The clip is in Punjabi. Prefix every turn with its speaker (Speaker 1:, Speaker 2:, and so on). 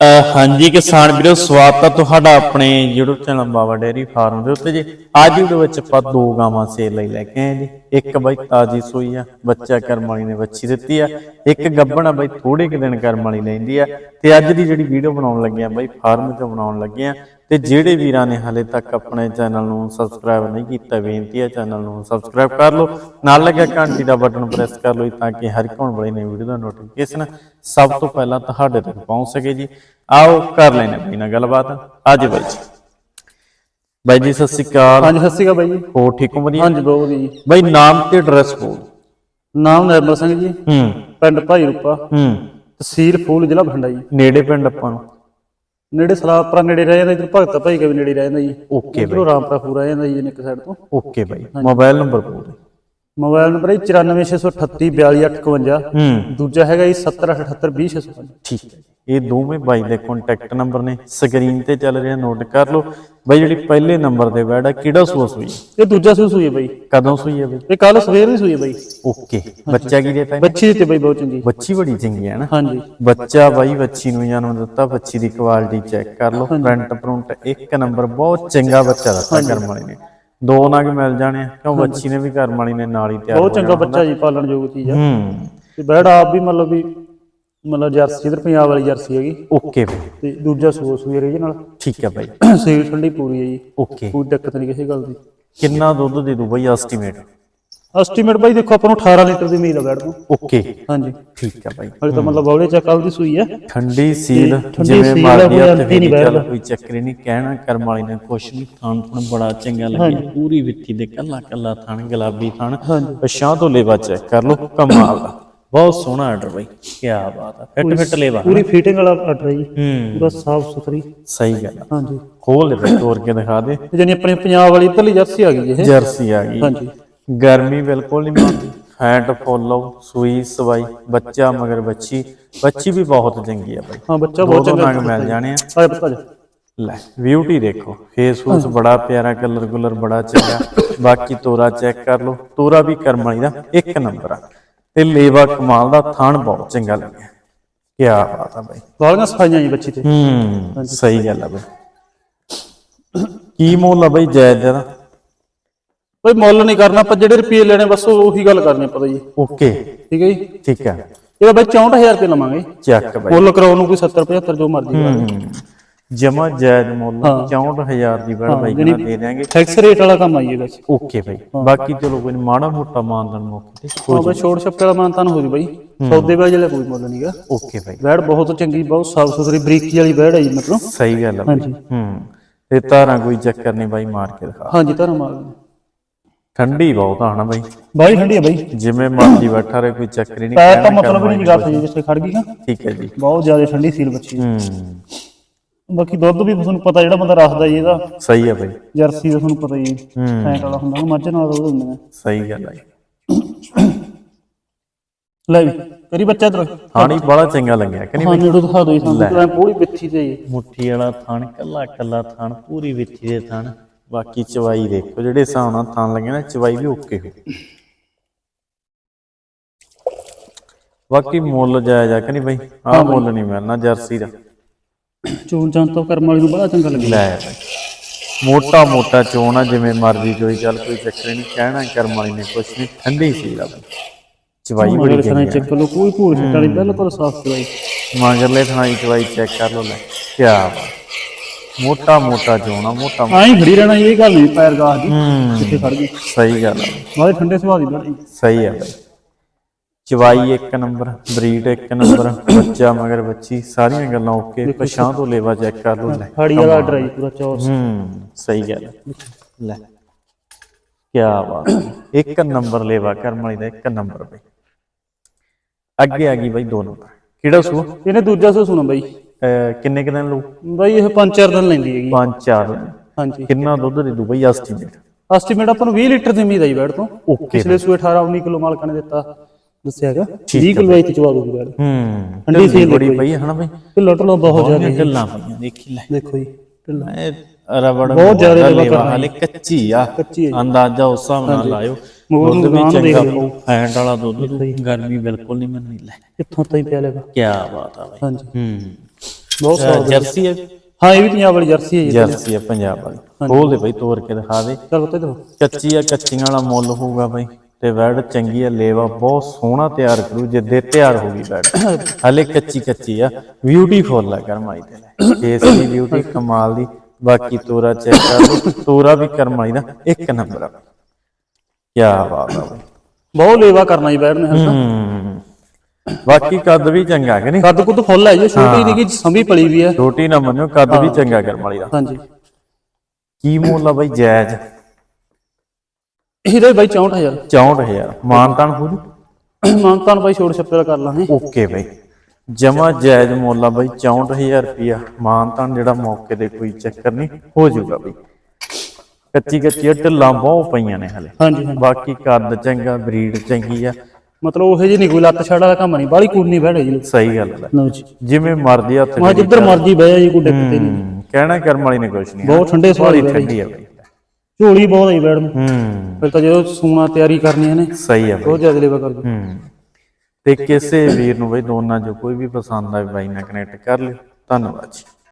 Speaker 1: ਹਾਂਜੀ ਕਿਸਾਨ ਵੀਰੋ, ਸਵਾਗਤ ਹੈ ਤੁਹਾਡਾ ਆਪਣੇ YouTube channel Baba dairy farm ਦੇ ਉੱਤੇ ਜੀ। ਅੱਜ ਵੀਡੀਓ ਵਿੱਚ ਆਪਾਂ ਦੋ ਗਾਵਾਂ ਸੇਲ ਲਈ ਲੈ ਕੇ ਆਏ ਜੀ। ਇੱਕ ਬਾਈ ਤਾਜੀ ਸੋਈ ਆ, ਬੱਚਾ ਕਰਮ ਵਾਲੀ ਨੇ ਬੱਚੀ ਦਿੱਤੀ ਆ। ਇੱਕ ਗੱਭਣ ਆ ਬਾਈ ਥੋੜੇ ਕੁ ਦਿਨ ਕਰਮ ਵਾਲੀ ਲੈਂਦੀ ਆ। ਤੇ ਅੱਜ ਦੀ ਜਿਹੜੀ ਵੀਡੀਓ ਬਣਾਉਣ ਲੱਗੇ ਆ ਬਾਈ, ਫਾਰਮ ਤੋਂ ਬਣਾਉਣ ਲੱਗੇ ਆ ਤੇ ਜਿਹੜੇ ਵੀਰਾਂ ਨੇ ਹਾਲੇ ਤੱਕ ਆਪਣੇ ਚੈਨਲ ਨੂੰ ਸਬਸਕ੍ਰਾਈਬ ਨਹੀਂ ਕੀਤਾ ਬੇਨਤੀ ਹੈ ਚੈਨਲ ਨੂੰ ਸਬਸਕ੍ਰਾਈਬ ਕਰ ਲਓ। ਨਾਲ ਲੱਗਿਆ ਘੰਟੀ ਦਾ ਬਟਨ ਪ੍ਰੈਸ ਕਰ ਲਓ ਤਾਂ ਕਿ ਹਰ ਇੱਕ ਵਾਲੀ ਨਵੀਂ ਵੀਡੀਓ ਦਾ ਨੋਟੀਫਿਕੇਸ਼ਨ ਸਭ ਤੋਂ ਪਹਿਲਾਂ ਤੁਹਾਡੇ ਤੱਕ ਪਹੁੰਚ ਸਕੇ ਜੀ। ਆਓ ਕਰ ਲੈਣੇ ਬਈ ਨਾਲ ਗੱਲਬਾਤ। ਅੱਜ ਬਾਈ ਜੀ। ਬਾਈ ਜੀ ਸਤਿ ਸ਼੍ਰੀ ਅਕਾਲ।
Speaker 2: ਹਾਂਜੀ ਸਤਿ ਸ਼੍ਰੀ ਅਕਾਲ ਬਾਈ ਜੀ।
Speaker 1: ਹੋ ਠੀਕ ਹੋ ਵਧੀਆ?
Speaker 2: ਹਾਂਜੀ ਬਹੁਤ ਵਧੀਆ ਜੀ।
Speaker 1: ਬਾਈ ਨਾਮ ਤੇ ਐਡਰੈਸ ਬੋਲ।
Speaker 2: ਨਾਮ ਨਿਰਮਲ ਸਿੰਘ ਜੀ।
Speaker 1: ਹੂੰ।
Speaker 2: ਪਿੰਡ ਭਾਈ ਰੂਪਾ।
Speaker 1: ਹੂੰ।
Speaker 2: ਤਹਿਸੀਲ ਫੂਲ ਜ਼ਿਲ੍ਹਾ ਬਠਿੰਡਾ ਜੀ।
Speaker 1: ਨੇੜੇ ਪਿੰਡ ਆਪਾਂ ਨੂੰ।
Speaker 2: ਨੇੜੇ ਸਲਾਪਰਾ ਨੇੜੇ ਰਹਿ ਜਾਂਦਾ ਇਧਰ ਭਗਤ ਭਾਈ ਕੇ ਵੀ ਨੇੜੇ ਰਹਿ ਜਾਂਦਾ ਜੀ।
Speaker 1: ਓਕੇ
Speaker 2: ਇਧਰੋਂ ਰਾਮਪੁਰਾ ਪੂਰਾ ਜਾਂਦਾ ਜੀ ਇੱਕ ਸਾਈਡ ਤੋਂ।
Speaker 1: ਓਕੇ ਬਾਈ। ਮੋਬਾਈਲ ਨੰਬਰ ਬੋਲ
Speaker 2: ਮੋਬਾਈਲ ਨੰਬਰ ਹੈ 94638 42851
Speaker 1: ਹੂੰ।
Speaker 2: ਦੂਜਾ ਹੈਗਾ ਜੀ 7078
Speaker 1: ਠੀਕ ਹੈ। ਇਹ ਦੋਵੇਂ ਬਾਈ ਦੇ ਕੰਟੈਕਟ ਨੰਬਰ ਨੇ। ਸਕਰੀਨ ਤੇ ਚੱਲ ਰਿਹਾ ਨੋਟ ਕਰ ਲਓ। ਬਾਈ ਜਿਹੜੀ ਪਹਿਲੇ ਨੰਬਰ ਦੇ ਵੈੜ ਆ ਕਿਹੜਾ ਸੂਆ ਸੂਈ?
Speaker 2: ਇਹ ਦੂਜਾ ਹੋਈ ਹੈ ਬਾਈ।
Speaker 1: ਕਦੋਂ ਸੂਈ ਹੈ ਬਾਈ?
Speaker 2: ਇਹ ਕੱਲ ਸਵੇਰ ਦੀ ਸੂਈ ਹੈ ਬਾਈ।
Speaker 1: ਓਕੇ। ਬੱਚਾ ਕੀ ਦੇਤਾ
Speaker 2: ਬੱਚੀ ਤੇ ਬਾਈ ਬਹੁਤ ਚੰਗੀ।
Speaker 1: ਬੱਚੀ ਬੜੀ ਚੰਗੀ ਹੈ ਨਾ?
Speaker 2: ਹਾਂਜੀ।
Speaker 1: ਬੱਚਾ ਬਾਈ ਬੱਚੀ ਨੂੰ ਜਨਮ ਦਿੱਤਾ ਬੱਚੀ ਦੀ ਕੁਆਲਿਟੀ ਚੈੱਕ ਕਰ ਲਓ। ਫਰੰਟ ਫਰੰਟ ਇੱਕ ਨੰਬਰ ਬਹੁਤ ਚੰਗਾ ਬੱਚਾ ਦਿੱਤਾ ਕਰਮ ਵਾਲੀ ਨੇ। ਦੋ ਨਗ ਮਿਲ ਜਾਣੇ ਆ, ਕਿਉਂ? ਬੱਚੀ ਨੇ ਵੀ ਕਰਮ ਵਾਲੀ ਨੇ ਨਾਲ ਹੀ ਤਿਆਰ
Speaker 2: ਬਹੁਤ ਚੰਗਾ ਬੱਚਾ ਜੀ ਪਾਲਣ ਯੋਗ ਚੀਜ਼ ਆ।
Speaker 1: ਹੂੰ।
Speaker 2: ਤੇ ਬੈੜ ਆਪ ਵੀ ਮਤਲਬ ਵੀ ਮਤਲਬ ਜਰਸੀ ਇਧਰ ਪੰਜਾਬ ਵਾਲੀ ਜਰਸੀ ਹੈਗੀ।
Speaker 1: ਓਕੇ ਬਾਈ।
Speaker 2: ਤੇ ਦੂਜਾ ਸੂਸ ਹੋਈ ਰਹੀ ਨਾਲ।
Speaker 1: ਠੀਕ ਹੈ ਬਾਈ।
Speaker 2: ਸੀਲ ਠੰਡੀ ਪੂਰੀ ਹੈ ਜੀ।
Speaker 1: ਓਕੇ
Speaker 2: ਕੋਈ ਦਿੱਕਤ ਨਹੀਂ ਕਿਸੇ ਗੱਲ ਦੀ।
Speaker 1: ਕਿੰਨਾ ਦੁੱਧ ਦੇ ਦੂ ਬਾਈ ਐਸਟੀਮੇਟ
Speaker 2: ਐਸਟੀਮੇਟ ਬਾਈ ਦੇਖੋ ਆਪਾਂ ਨੂੰ 18 ਲੀਟਰ ਦੀ ਉਮੀਦ ਬੈਠ ਤੋਂ
Speaker 1: ਓਕੇ
Speaker 2: ਹਾਂਜੀ।
Speaker 1: ਠੀਕ ਹੈ ਬਾਈ।
Speaker 2: ਹਲੇ ਤਾਂ ਮਤਲਬ ਬੌਲੇ ਚਾ ਕੱਲ ਦੀ ਸੂਈ ਹੈ।
Speaker 1: ਠੰਡੀ ਸੀਲ ਜਿਵੇਂ ਮਾਰਦੀ
Speaker 2: ਆ,
Speaker 1: ਤੇ ਚੱਲ। ਕੋਈ ਚੱਕਰ ਨਹੀਂ ਕਹਿਣਾ ਕਰਮ ਵਾਲੀ ਨੇ ਕੁਛ ਨਹੀਂ ਥਾਣ ਥਣ ਬੜਾ ਚੰਗਾ ਲੱਗਿਆ। ਪੂਰੀ ਵਿੱਥੀ ਦੇ ਕੱਲਾ ਕੱਲਾ ਥਣ ਗੁਲਾਬੀ ਥਣ। ਪਛਾਂ ਤੋਂ ਲੇਵਾ ਚੈੱਕ ਕਰ ਲਓ ਕਮਾਲ ਦਾ ਬਹੁਤ ਸੋਹਣਾ ਆਰਡਰ ਬਾਈ ਕੀ ਬਾਤ ਆ ਫਿੱਟ ਫਿੱਟ ਲੇਵਾ
Speaker 2: ਪੂਰੀ ਫਿਟਿੰਗ ਵਾਲਾ ਆਰਡਰ ਹੈ ਜੀ। ਪੂਰਾ ਸਾਫ਼ ਸੁਥਰੀ।
Speaker 1: ਸਹੀ ਗੱਲ ਆ।
Speaker 2: ਹਾਂਜੀ।
Speaker 1: ਖੋਲ ਦੇ ਤੋੜ ਕੇ ਦਿਖਾ ਦੇ।
Speaker 2: ਜਾਨੀ ਆਪਣੇ ਪੰਜਾਬ ਵਾਲੀ ਇਧਰਲੀ ਜਰਸੀ ਆ ਗਈ ਇਹ।
Speaker 1: ਜਰਸੀ ਆ ਗਈ।
Speaker 2: ਹਾਂਜੀ।
Speaker 1: ਗਰਮੀ ਬਿਲਕੁਲ ਨਹੀਂ ਮਾਰਦੀ। ਫੈਟ ਫੋਲੋ ਸੂਈ ਸਵਾਈ ਬੱਚਾ ਮਗਰ ਬੱਚੀ। ਬੱਚੀ ਵੀ ਬਹੁਤ ਚੰਗੀ ਆ ਬਾਈ।
Speaker 2: ਹਾਂ ਬੱਚਾ ਬਹੁਤ ਚੰਗਾ
Speaker 1: ਨਗ ਮਿਲ ਜਾਣੇ ਆ।
Speaker 2: ਆ ਪਤਾ ਜਾ
Speaker 1: ਲੈ ਬਿਊਟੀ ਦੇਖੋ। ਫੇਸ ਫੂਸ ਬੜਾ ਪਿਆਰਾ ਕਲਰ ਗੁਲਰ ਬੜਾ ਚੰਗਾ। ਬਾਕੀ ਤੋਰਾ ਚੈੱਕ ਕਰ ਲਓ। ਤੋਰਾ ਵੀ ਕਰਮ ਵਾਲੀ ਦਾ ਇੱਕ ਨੰਬਰ ਆ। ਤੇ ਲੇਵਾ ਕਮਾਲ ਦਾ ਥਾਣ ਬਹੁਤ ਚੰਗਾ ਲੱਗਿਆ। ਕੀ ਬਾਤ ਆ ਬਾਈ।
Speaker 2: ਵਾਲੀਆਂ ਸਫਾਈਆਂ ਜੀ ਬੱਚੀ ਤੇ।
Speaker 1: ਹੂੰ ਸਹੀ ਗੱਲ ਆ ਬਾਈ। ਕੀ ਮੁੱਲ ਆ ਬਾਈ ਜਾਇਜ਼ ਦਾ
Speaker 2: ਕੋਈ ਮੁੱਲ ਨਹੀਂ ਕਰਨਾ ਆਪਾਂ ਜਿਹੜੇ ਰੁਪਏ ਲੈਣੇ ਬਸ ਉਹ- ਗੱਲ ਕਰਨੀ ਪਤਾ ਜੀ।
Speaker 1: ਓਕੇ।
Speaker 2: ਠੀਕ ਹੈ ਜੀ?
Speaker 1: ਠੀਕ ਆ।
Speaker 2: ਇਹਦਾ ਬਾਈ 64000 ਰੁਪਏ ਲਵਾਂਗੇ।
Speaker 1: ਚੱਕ ਬਾਈ।
Speaker 2: ਮੁੱਲ ਕਰਾਉਣ ਨੂੰ ਕੋਈ 70 75 ਜੋ ਮਰਜ਼ੀ ਕਰਾ।
Speaker 1: ਜਮਾ ਜਾਇਜ਼ ਮੁੱਲ 64000 ਦੀ ਬੜ ਬਾਈ ਨਾਲ ਦੇ ਦਿਆਂਗੇ।
Speaker 2: ਫਿਕਸ ਰੇਟ ਵਾਲਾ ਕੰਮ ਆਈਏ ਬਸ
Speaker 1: ਓਕੇ ਬਾਈ। ਬਾਕੀ ਚਲੋ ਕੋਈ ਮਾੜਾ ਮੋਟਾ ਮਾਨਦਨ ਮੌਕੇ ਤੇ
Speaker 2: ਹਾਂ ਬਈ ਛੋੜ ਛੱਪੇ ਵਾਲਾ ਮਾਨਤਾਨ ਹੋ ਜੀ ਬਾਈ। ਸੌਦੇ ਬਾਈ ਜਿਹੜਾ ਕੋਈ ਮੁੱਲ ਨਹੀਂਗਾ
Speaker 1: ਓਕੇ ਬਾਈ।
Speaker 2: ਬੈੜ ਬਹੁਤ ਚੰਗੀ ਬਹੁਤ ਸਾਫ਼ ਸੁਥਰੀ ਬਰੀਕੀ ਵਾਲੀ ਬੈੜ ਹੈ ਜੀ ਮਤਲਬ।
Speaker 1: ਸਹੀ ਗੱਲ ਆ ਬਾਈ।
Speaker 2: ਹਾਂਜੀ।
Speaker 1: ਹੂੰ। ਤੇ ਤਾਰਾਂ ਕੋਈ ਚੱਕਰ ਨਹੀਂ ਬਾਈ ਮਾਰ ਕੇ ਦਿਖਾ।
Speaker 2: ਹਾਂਜੀ ਧਰਮ ਮਾਰ
Speaker 1: ਠੰਡੀ ਬਹੁਤ ਆ ਬਾਈ।
Speaker 2: ਬਾਈ ਠੰਡੀ ਹੈ ਬਾਈ।
Speaker 1: ਜਿਵੇਂ ਮਰਜ਼ੀ ਬੈਠਾ ਰਹੇ ਕੋਈ ਚੱਕਰ ਹੀ ਨਹੀਂ
Speaker 2: ਤਾਂ ਮਤਲਬ ਨਹੀਂ ਗੱਲ ਜਿੱਥੇ ਖੜ ਗਈ ਨਾ।
Speaker 1: ਠੀਕ ਹੈ ਜੀ।
Speaker 2: ਬਹੁਤ ਜ਼ਿਆਦਾ ਠੰਡੀ ਸੀਲ ਬੱਚੀ।
Speaker 1: ਹੂੰ।
Speaker 2: ਬਾਕੀ ਦੁੱਧ ਵੀ ਤੁਹਾਨੂੰ ਪਤਾ ਜਿਹੜਾ ਬੰਦਾ ਰੱਖਦਾ ਜੀ ਇਹਦਾ।
Speaker 1: ਸਹੀ ਆ ਬਾਈ।
Speaker 2: ਜਰਸੀ ਦਾ ਤੁਹਾਨੂੰ ਪਤਾ ਹੀ
Speaker 1: ਹੂੰ।
Speaker 2: ਐਂ ਵਾਲਾ ਹੁੰਦਾ ਮੱਝ ਨਾਲ ਦੁੱਧ ਹੁੰਦਾ
Speaker 1: ਸਹੀ ਗੱਲ ਆ ਜੀ।
Speaker 2: ਲੈ ਵੀ ਤੇਰੀ ਬੱਚਾ ਇਧਰ।
Speaker 1: ਹਾਣੀ ਬੜਾ ਚੰਗਾ ਲੱਗਿਆ ਕਿ ਨਹੀਂ
Speaker 2: ਹਾਂ ਨੇੜੋਂ ਦਿਖਾ ਦੋ ਜੀ ਸਾਨੂੰ। ਪੂਰੀ ਬਿੱਥੀ ਤੇ ਜੀ।
Speaker 1: ਮੁੱਠੀ ਵਾਲਾ ਥਣ ਕੱਲਾ ਕੱਲਾ ਥਣ ਪੂਰੀ ਵਿੱਥੀ ਦੇ ਥਣ। ਬਾਕੀ ਚਵਾਈ ਦੇਖੋ ਜਿਹੜੇ ਹਿਸਾਬ ਨਾਲ ਥਣ ਲੱਗੇ ਨਾ ਚਵਾਈ ਵੀ ਓਕੇ ਹੋ ਬਾਕੀ ਮੁੱਲ ਜਾਇਜ਼ ਆ ਕਿ ਨਹੀਂ ਬਈ ਆਹ ਮੁੱਲ ਨਹੀਂ ਮਿਲਣਾ ਜਰਸੀ ਦਾ।
Speaker 2: ਚੋਣ ਜਾਂ ਤੋਂ ਕਰਮ ਵਾਲੀ ਨੂੰ ਬੜਾ ਚੰਗਾ ਲੱਗਿਆ।
Speaker 1: ਲੈ ਮੋਟਾ ਮੋਟਾ ਚੋਣ ਆ ਜਿਵੇਂ ਮਰਜ਼ੀ ਚੋਈ ਚੱਲ ਕੋਈ ਚੱਕਰ ਨਹੀਂ ਕਹਿਣਾ ਕਰਮ ਵਾਲੀ ਨੇ ਕੁਛ ਨਹੀਂ ਠੰਡੀ ਸੀ ਲਾ ਬਈ ਚਵਾਈ ਬੜੀ ਚੰਗੀ
Speaker 2: ਚੈੱਕ ਲੋ ਕੋਈ ਭੂਰ ਛੱਟਾ ਨਹੀਂ ਬਿਲਕੁਲ ਸਾਫ਼ ਚਵਾਈ
Speaker 1: ਮਗਰਲੇ ਥਣਾਈ ਚਵਾਈ ਚੈੱਕ ਕਰ ਲੋ ਲੈ ਕੀ ਬਾਤ। ਮੋਟਾ ਮੋਟਾ ਚੋਣ ਆ ਮੋਟਾ
Speaker 2: ਆਈ ਖੜੀ ਰਹਿਣਾ ਇਹ ਗੱਲ ਨਹੀਂ ਪੈਰ ਗਾਹ ਦੀ ਕਿੱਥੇ ਖੜ ਗਈ।
Speaker 1: ਸਹੀ ਗੱਲ ਆ।
Speaker 2: ਬਾਹਰ ਠੰਡੇ ਸੁਭਾਅ ਦੀ ਬੜੀ
Speaker 1: ਸਹੀ ਆ। ਬਈ ਚਵਾਈ ਇੱਕ ਨੰਬਰ ਬਰੀਡ ਇੱਕ ਨੰਬਰ ਬੱਚਾ ਮਗਰ ਬੱਚੀ ਸਾਰੀਆਂ ਗੱਲਾਂ ਓਕੇ ਪਛਾਂ ਤੋਂ ਲੇਵਾ ਚੈੱਕ ਕਰ ਲੋ ਲੈ
Speaker 2: ਖਾੜੀ ਵਾਲਾ ਜੀ ਪੂਰਾ ਚੌਰ
Speaker 1: ਹੂੰ ਸਹੀ ਗੱਲ। ਲੈ ਕੀ ਬਾਤ ਇੱਕ ਨੰਬਰ ਲੇਵਾ ਕਰਮ ਵਾਲੀ ਦਾ ਇੱਕ ਨੰਬਰ ਬਈ। ਅੱਗੇ ਆ ਗਈ ਬਈ ਦੋ ਨੰਬਰ। ਕਿਹੜਾ ਸੂ
Speaker 2: ਇਹਨੇ ਦੂਜਾ ਸੋ ਸੁਣੋ ਬਾਈ।
Speaker 1: ਕਿੰਨੇ ਕੁ ਦਿਨ ਲਊ?
Speaker 2: ਬਾਈ ਇਹ ਪੰਜ ਚਾਰ ਦਿਨ ਲੈਂਦੀ ਹੈਗੀ।
Speaker 1: ਪੰਜ ਚਾਰ ਦਿਨ।
Speaker 2: ਹਾਂਜੀ।
Speaker 1: ਕਿੰਨਾ ਦੁੱਧ ਦੇ ਦੂ ਬਈ ਐਸਟੀਮੇਟ
Speaker 2: ਐਸਟੀਮੇਟ ਆਪਾਂ ਨੂੰ 20 ਲੀਟਰ ਦੀ ਉਮੀਦ ਜੀ ਬੈਡ ਤੋਂ।
Speaker 1: ਓਕੇ
Speaker 2: ਪਿਛਲੇ ਸੂਏ 18 19 ਕਿਲੋ ਮਾਲਕਾਂ ਨੇ ਦਿੱਤਾ। ਦੱਸਿਆ ਹੈਗਾ। 20 ਕਿਲੋ ਇੱਥੇ ਚਵਾ ਦੂਗੀ ਬੈਡ
Speaker 1: ਹੂੰ
Speaker 2: ਠੰਡੀ ਸੀ
Speaker 1: ਬੜੀ ਪਈ ਹੈ ਹਨਾ ਬਈ।
Speaker 2: ਢਿੱਲਾ ਢਿੱਲਾ ਬਹੁਤ ਜ਼ਿਆਦਾ
Speaker 1: ਗੱਲਾਂ ਪਈਆਂ ਦੇਖੀ ਲੈ।
Speaker 2: ਦੇਖੋ ਜੀ ਢਿੱਲਾ
Speaker 1: ਇਹ ਰਬੜ
Speaker 2: ਬਹੁਤ ਜ਼ਿਆਦਾ ਲੇਵਾ
Speaker 1: ਲੇਵਾ ਹਾਲੇ ਕੱਚੀ ਆ। ਅੰਦਾਜ਼ਾ ਉਸ ਹਿਸਾਬ ਨਾਲ ਲਾਇਓ। ਦੁੱਧ ਵੀ ਚੰਗਾ ਪਊ। ਫੈਂਟ ਵਾਲਾ ਦੁੱਧ ਗਰਮੀ ਬਿਲਕੁਲ ਨਹੀਂ ਮੰਨੀ ਲੈ।
Speaker 2: ਕਿੱਥੋਂ ਤਾਈਂ ਪਿਆ ਲੇਗਾ
Speaker 1: ਕੀ ਬਾਤ ਆ ਬਈ।
Speaker 2: ਹਾਂਜੀ।
Speaker 1: ਹੂੰ।
Speaker 2: ਬਹੁਤ ਸਵਾਦ
Speaker 1: ਜਰਸੀ ਹੈ?
Speaker 2: ਹਾਂ ਇਹ ਵੀ ਪੰਜਾਬ ਵਾਲੀ ਜਰਸੀ ਹੈ
Speaker 1: ਜਰਸੀ ਹੈ ਪੰਜਾਬ ਵਾਲੀ। ਖੋਲ ਦੇ ਬਈ ਤੋੜ ਕੇ ਦਿਖਾ ਦੇ।
Speaker 2: ਚਲ ਉੱਤੇ ਦੇਖੋ
Speaker 1: ਕੱਚੀ ਆ ਕੱਚੀਆਂ ਵਾਲਾ ਮੁੱਲ ਹੋਊਗਾ ਬਈ। ਤੇ ਵੈੜ ਚੰਗੀ ਆ ਲੇਵਾ ਬਹੁਤ ਸੋਹਣਾ ਤਿਆਰ ਕਰੂ ਜਿੱਦੇ ਤਿਆਰ ਹੋ ਗਈ ਵੈੜ। ਹਲੇ ਕੱਚੀ ਕੱਚੀ ਆ ਬਿਊਟੀਫੁੱਲ ਆ ਕਰਮਾਈ ਫੇਸ ਦੀ ਬਿਊਟੀ ਕਮਾਲ ਦੀ ਬਾਕੀ ਤੋਰਾ ਚੈੱਕ ਕਰ ਲਓ ਤੋਰਾ ਵੀ ਕਰਮਾਈ ਦਾ ਇੱਕ ਨੰਬਰ ਆ। ਕੀ ਬਾਤ ਆ।
Speaker 2: ਬਹੁਤ ਲੇਵਾ ਕਰਨਾ ਜੀ ਬੈਠ ਨੇ ਹਲਕਾ
Speaker 1: ਹੂੰ। ਬਾਕੀ ਕੱਦ ਵੀ ਚੰਗਾ ਕਿ ਨਹੀਂ?
Speaker 2: ਕੱਦ ਕੁੱਦ ਫੁੱਲ ਹੈ ਜੀ ਛੋਟੀ ਨਹੀਂ ਕਿ ਸੰਭੀ ਪਲੀ ਵੀ ਹੈ।
Speaker 1: ਛੋਟੀ ਨਾ ਮੰਨਿਓ ਕੱਦ ਵੀ ਚੰਗਾ ਕਰਮ ਵਾਲੀ ਦਾ।
Speaker 2: ਹਾਂਜੀ।
Speaker 1: ਕੀ ਮੁੱਲ ਆ ਬਈ ਜਾਇਜ਼
Speaker 2: ਇਹਦਾ ਬਾਈ 64000
Speaker 1: 64000 ਮਾਨਤਾਨ ਹੋ ਜੂ?
Speaker 2: ਮਾਨਤਾਨ ਬਾਈ ਛੋੜ ਛੱਪੇ ਦਾ ਕਰ ਲਾਂਗੇ।
Speaker 1: ਓਕੇ ਬਈ। ਜਮਾ ਜਾਇਜ਼ ਮੁੱਲ ਆ ਬਈ 64000 ਰੁਪਿਆ ਮਾਨਤਾਨ ਜਿਹੜਾ ਮੌਕੇ ਦੇ ਕੋਈ ਚੱਕਰ ਨਹੀਂ ਹੋ ਜਾਊਗਾ ਬਈ। ਕੱਚੀ ਕੱਚੀ ਢਿੱਲਾਂ ਬਹੁਤ ਪਈਆਂ ਨੇ ਹਲੇ।
Speaker 2: ਹਾਂਜੀ ਹਾਂਜੀ।
Speaker 1: ਬਾਕੀ ਕੱਦ ਚੰਗਾ ਬਰੀਡ ਚੰਗੀ ਆ।
Speaker 2: ਮਤਲਬ ਉਹ ਜੀ ਨਹੀਂ ਕੋਈ ਲੱਤ ਛੜਾ ਦਾ ਕੰਮ ਨਹੀਂ ਬਾਹਲੀ ਕੂੜਨੀ ਬੈਠੇ ਜੀ।
Speaker 1: ਸਹੀ ਗੱਲ ਹੈ
Speaker 2: ਲਓ ਜੀ।
Speaker 1: ਜਿਵੇਂ ਮਰਦੀ ਹੱਥ
Speaker 2: ਮੈਂ ਜਿੱਧਰ ਮਰਜ਼ੀ ਬਹਿ ਜਾ ਜੀ ਕੋਈ ਦਿੱਕਤ ਨਹੀਂ।
Speaker 1: ਕਹਿਣਾ ਕਰਮ ਵਾਲੀ ਨੇ ਕੁਛ ਨਹੀਂ।
Speaker 2: ਬਹੁਤ ਠੰਡੇ ਬੈਠ
Speaker 1: ਠੰਡੀ ਆ ਬਈ।
Speaker 2: ਝੋਲੀ ਬਹੁਤ ਆਈ ਬੈਠ ਨੂੰ।
Speaker 1: ਹੂੰ।
Speaker 2: ਫਿਰ ਤਾਂ ਜਦੋਂ ਸੂਣਾ ਤਿਆਰੀ ਕਰਨੀ ਇਹਨੇ
Speaker 1: ਸਹੀ ਆ ਬਈ।
Speaker 2: ਬਹੁਤ ਜ਼ਿਆਦਾ ਲੇਵਾ ਕਰ ਦੂ।
Speaker 1: ਹੂੰ। ਤੇ ਕਿਸੇ ਵੀਰ ਨੂੰ ਬਈ ਦੋਨਾਂ ਚੋਂ ਕੋਈ ਵੀ ਪਸੰਦ ਆਵੇ ਬਾਈ ਨਾਲ ਕਨੈਕਟ ਕਰ ਲਿਓ। ਧੰਨਵਾਦ ਜੀ।